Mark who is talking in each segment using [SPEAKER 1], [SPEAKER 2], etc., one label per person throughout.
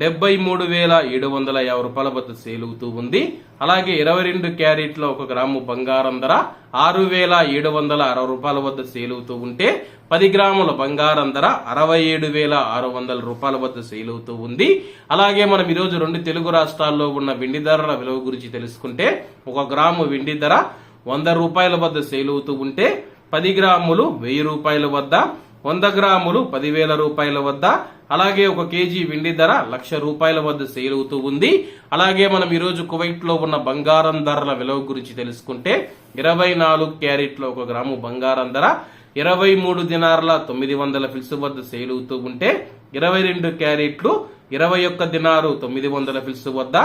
[SPEAKER 1] డెబ్బై మూడు వేల ఏడు వందల యాభై రూపాయల వద్ద సేల్ అవుతూ ఉంది. అలాగే ఇరవై రెండు క్యారెట్ల ఒక గ్రాము బంగారం ధర ఆరు వేల ఏడు వందల అరవై రూపాయల వద్ద సేల్ అవుతూ ఉంటే పది గ్రాముల బంగారం ధర అరవై ఏడు వేల ఆరు వందల రూపాయల వద్ద సేల్ అవుతూ ఉంది. అలాగే మనం ఈరోజు రెండు తెలుగు రాష్ట్రాల్లో ఉన్న వెండి ధరల విలువ గురించి తెలుసుకుంటే ఒక గ్రాము వెండి ధర వంద రూపాయల వద్ద సేల్ అవుతూ ఉంటే పది గ్రాములు వెయ్యి రూపాయల వద్ద వంద గ్రాములు పదివేల రూపాయల వద్ద అలాగే ఒక కేజీ వెండి ధర లక్ష రూపాయల వద్ద సేల్ అవుతూ ఉంది. అలాగే మనం ఈరోజు కువైట్లో ఉన్న బంగారం ధరల విలువ గురించి తెలుసుకుంటే ఇరవై నాలుగు క్యారెట్ల ఒక గ్రాము బంగారం ధర ఇరవై మూడు దినార్ల తొమ్మిది వందల ఫిల్స్ వద్ద సేల్ అవుతూ ఉంటే ఇరవై రెండు క్యారెట్లు ఇరవై ఒక్క దినారు తొమ్మిది వందల ఫిల్స్ వద్ద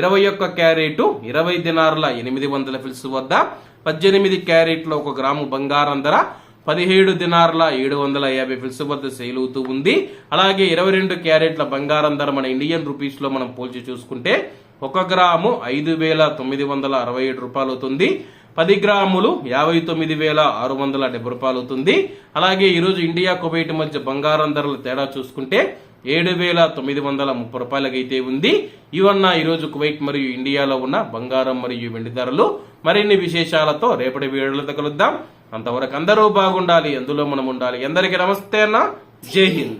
[SPEAKER 1] ఇరవై ఒక్క క్యారెట్ ఇరవై దినార్ల ఎనిమిది వందల ఫిల్స్ వద్ద పద్దెనిమిది క్యారెట్ల ఒక గ్రాము బంగారం ధర పదిహేడు దినార్ల ఏడు వందల యాభై ఫిల్స్ వద్ద సేల్ అవుతూ ఉంది. అలాగే ఇరవై రెండు క్యారెట్ల బంగారం ధర మన ఇండియన్ రూపీస్లో మనం పోల్చి చూసుకుంటే ఒక గ్రాము ఐదు వేల తొమ్మిది వందల అరవై ఏడు రూపాయలు అవుతుంది పది గ్రాములు యాభై తొమ్మిది వేల ఆరు వందల డెబ్బై రూపాయలు అవుతుంది అలాగే ఈరోజు ఇండియా కువైట్ మధ్య బంగారం ధరల తేడా చూసుకుంటే ఏడు వేల తొమ్మిది వందల ముప్పై రూపాయలకైతే ఉంది. ఇవన్న ఈరోజు కువైట్ మరియు ఇండియాలో ఉన్న బంగారం మరియు వెండి ధరలు. మరిన్ని విశేషాలతో రేపటి వీడియోలతో కలుద్దాం. అంతవరకు అందరూ బాగుండాలి అందులో మనం ఉండాలి ఎందరికీ నమస్తే అన్న. జై హింద్.